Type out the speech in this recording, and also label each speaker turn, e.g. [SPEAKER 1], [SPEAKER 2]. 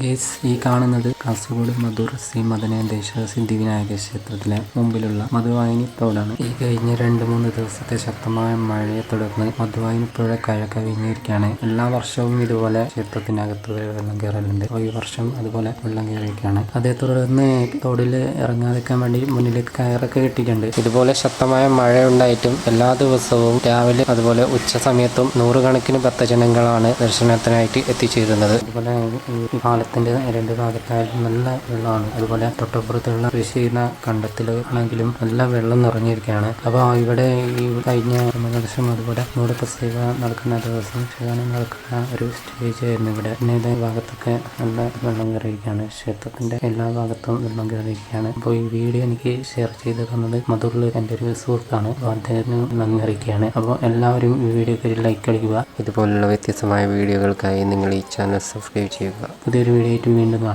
[SPEAKER 1] Guys ഈ കാണുന്നത് കാസർഗോഡ് മധുർ ശ്രീ മദനേന്ദേശ സിദ്ധിവിനായക ക്ഷേത്രത്തിലെ മുമ്പിലുള്ള മധുവാഹിനി തോടാണ് ഈ കഴിഞ്ഞ രണ്ട് മൂന്ന് ദിവസത്തെ ശക്തമായ മഴയെ തുടർന്ന് മധുവാഹിനി പുഴ കഴ കവിഞ്ഞിരിക്കുകയാണ് എല്ലാ വർഷവും ഇതുപോലെ ക്ഷേത്രത്തിനകത്ത് വെള്ളം കയറലുണ്ട്. ഈ വർഷം അതുപോലെ വെള്ളം കയറിയിരിക്കുകയാണ്. അതേ തുടർന്ന് തോടിൽ ഇറങ്ങാതിരിക്കാൻ വേണ്ടി മുന്നിലേക്ക് കയറൊക്കെ കെട്ടിയിട്ടുണ്ട്. ഇതുപോലെ ശക്തമായ മഴ ഉണ്ടായിട്ടും എല്ലാ ദിവസവും രാവിലെ അതുപോലെ ഉച്ച സമയത്തും നൂറുകണക്കിന് ഭക്തജനങ്ങളാണ് ദർശനത്തിനായിട്ട് എത്തിച്ചേരുന്നത്. അതുപോലെ ഈ പാലത്തിന്റെ രണ്ട് ഭാഗത്തായാലും നല്ല വെള്ളമാണ്. അതുപോലെ തൊട്ടപ്പുറത്തുള്ള കൃഷി ചെയ്യുന്ന കണ്ടത്തിൽ ആണെങ്കിലും നല്ല വെള്ളം നിറഞ്ഞിരിക്കുകയാണ്. അപ്പോൾ ഇവിടെ ഈ കഴിഞ്ഞ ദിവസം അതുപോലെ നൂറ് പ്രസേവ നടക്കുന്ന ദിവസം ക്ഷേത്രം നടക്കുന്ന ഒരു സ്റ്റേജ് ആയിരുന്നു ഇവിടെ. പിന്നെ ഇതേ ഭാഗത്തൊക്കെ നല്ല വെള്ളം കയറിയിരിക്കുകയാണ്. ക്ഷേത്രത്തിന്റെ എല്ലാ ഭാഗത്തും വെള്ളം കയറിയിരിക്കുകയാണ്. അപ്പോൾ ഈ വീഡിയോ എനിക്ക് ഷെയർ ചെയ്ത് തന്നത് മധുറിൽ എന്റെ ഒരു സുഹൃത്താണ്. അപ്പോൾ അദ്ദേഹത്തിന് നന്ദി അറിയിക്കുകയാണ്. അപ്പോൾ എല്ലാവരും ഈ വീഡിയോക്ക് ഒരു ലൈക്ക് അടിക്കുക.
[SPEAKER 2] ഇതുപോലുള്ള വ്യത്യസ്തമായ വീഡിയോകൾക്കായി നിങ്ങൾ ഈ ചാനൽ സബ്സ്ക്രൈബ് ചെയ്യുക.
[SPEAKER 1] പുതിയൊരു വീഡിയോ ആയിട്ട് വീണ്ടും കാണാം.